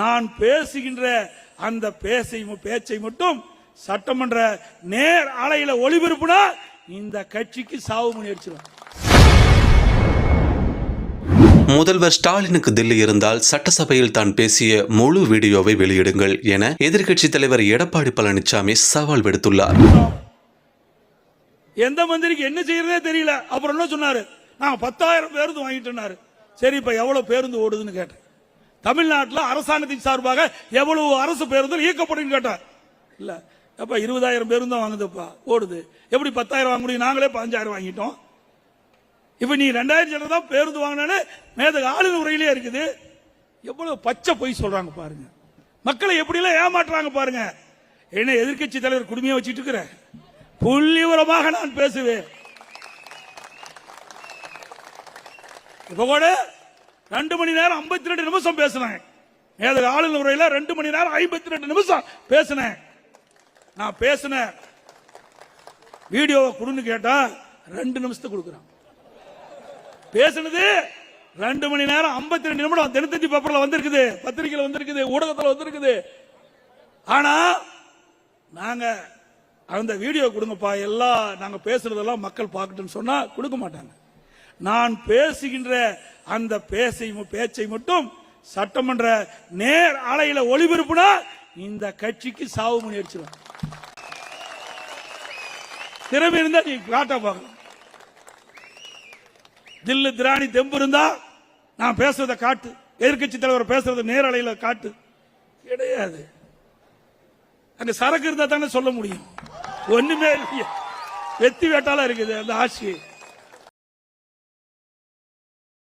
நான் பேசுகின்ற அந்த பேசை பேச்சை மட்டும் சட்டமன்ற நேர் அலையில ஒளிபரப்புனா இந்த கட்சிக்கு சாவு மணி அடிச்சிடும் முதல்வர் ஸ்டாலினுக்கு தில்லி இருந்தால் சட்டசபையில் தான் பேசிய முழு வீடியோவை வெளியிடுங்கள் என எதிர்க்கட்சித் தலைவர் எடப்பாடி பழனிசாமி சவால் விடுத்துள்ளார். எந்த மந்திரிக்கு என்ன செய்யறதே தெரியல. அப்புறம் என்ன சொன்னாரு? நான் பத்தாயிரம் பேருந்து வாங்கிட்டேனாரு சரி இப்ப எவ்வளவு பேருந்து ஓடுதுன்னு கேட்டேன். தமிழ்நாட்டில் அரசாங்கத்தின் சார்பாக எவ்வளவு அரசு பேருந்து இயக்கப்படும் கேட்டார். இல்ல அப்ப இருபதாயிரம் பேருந்து தான் வாங்குதுப்பா ஓடுது. எப்படி பத்தாயிரம் வாங்க முடியும்? நாங்களே பதினஞ்சாயிரம் வாங்கிட்டோம். இப்ப நீ ரெண்டாயிரம் ஜனம் தான் பேருந்து வாங்கினாலே மேத ஆளுநர் உரையிலே இருக்குது. எவ்வளவு பச்சை பொய் சொல்றாங்க பாருங்க. மக்களை எப்படிலாம் ஏமாற்றுறாங்க பாருங்க. என்ன எதிர்க்கட்சி தலைவர் குடுமையை வச்சுட்டு இருக்கிற? புள்ளிவரமாக நான் பேசுவேன். இப்ப கூட ரெண்டு மணி நேரம் ஐம்பத்தி ரெண்டு நிமிஷம் பேசினேன். மேத ஆளுநர் உரையில ரெண்டு மணி நேரம் ஐம்பத்தி ரெண்டு நிமிஷம் பேசினேன். நான் பேசின வீடியோவை கொடுன்னு கேட்டா ரெண்டு நிமிஷத்துக்கு கொடுக்குறான். பேசினது ரெண்டு மணி நேரம் 52 ரெண்டு நிமிடம் தினத்தஞ்சி பேப்பர்ல வந்திருக்குது பத்திரிகையில் வந்திருக்குது ஊடகத்தில் வந்திருக்குது. ஆனா நாங்க அந்த வீடியோ கொடுங்கப்பா எல்லாம் நாங்க பேசுறதெல்லாம் மக்கள் பார்க்கட்டும்னு சொன்னா கொடுக்க மாட்டாங்க. நான் பேசுகின்ற அந்த பேசை பேச்சை மட்டும் சட்டமன்ற நேர் அலையில ஒளிபரப்புனா இந்த கட்சிக்கு சாவு மணி திறமை இருந்தா நீ காட்ட பார்க்கணும் தில்லு திராணி தெம்பு இருந்தா நான் பேசுறதை காட்டு. எதிர்க்கட்சி தலைவர் நேர் நேரலையில காட்டு. கிடையாது. அங்க சரக்கு இருந்தா தானே சொல்ல முடியும். ஒண்ணுமே இல்லையே. வெத்தி வேட்டால இருக்குது அந்த ஆட்சி.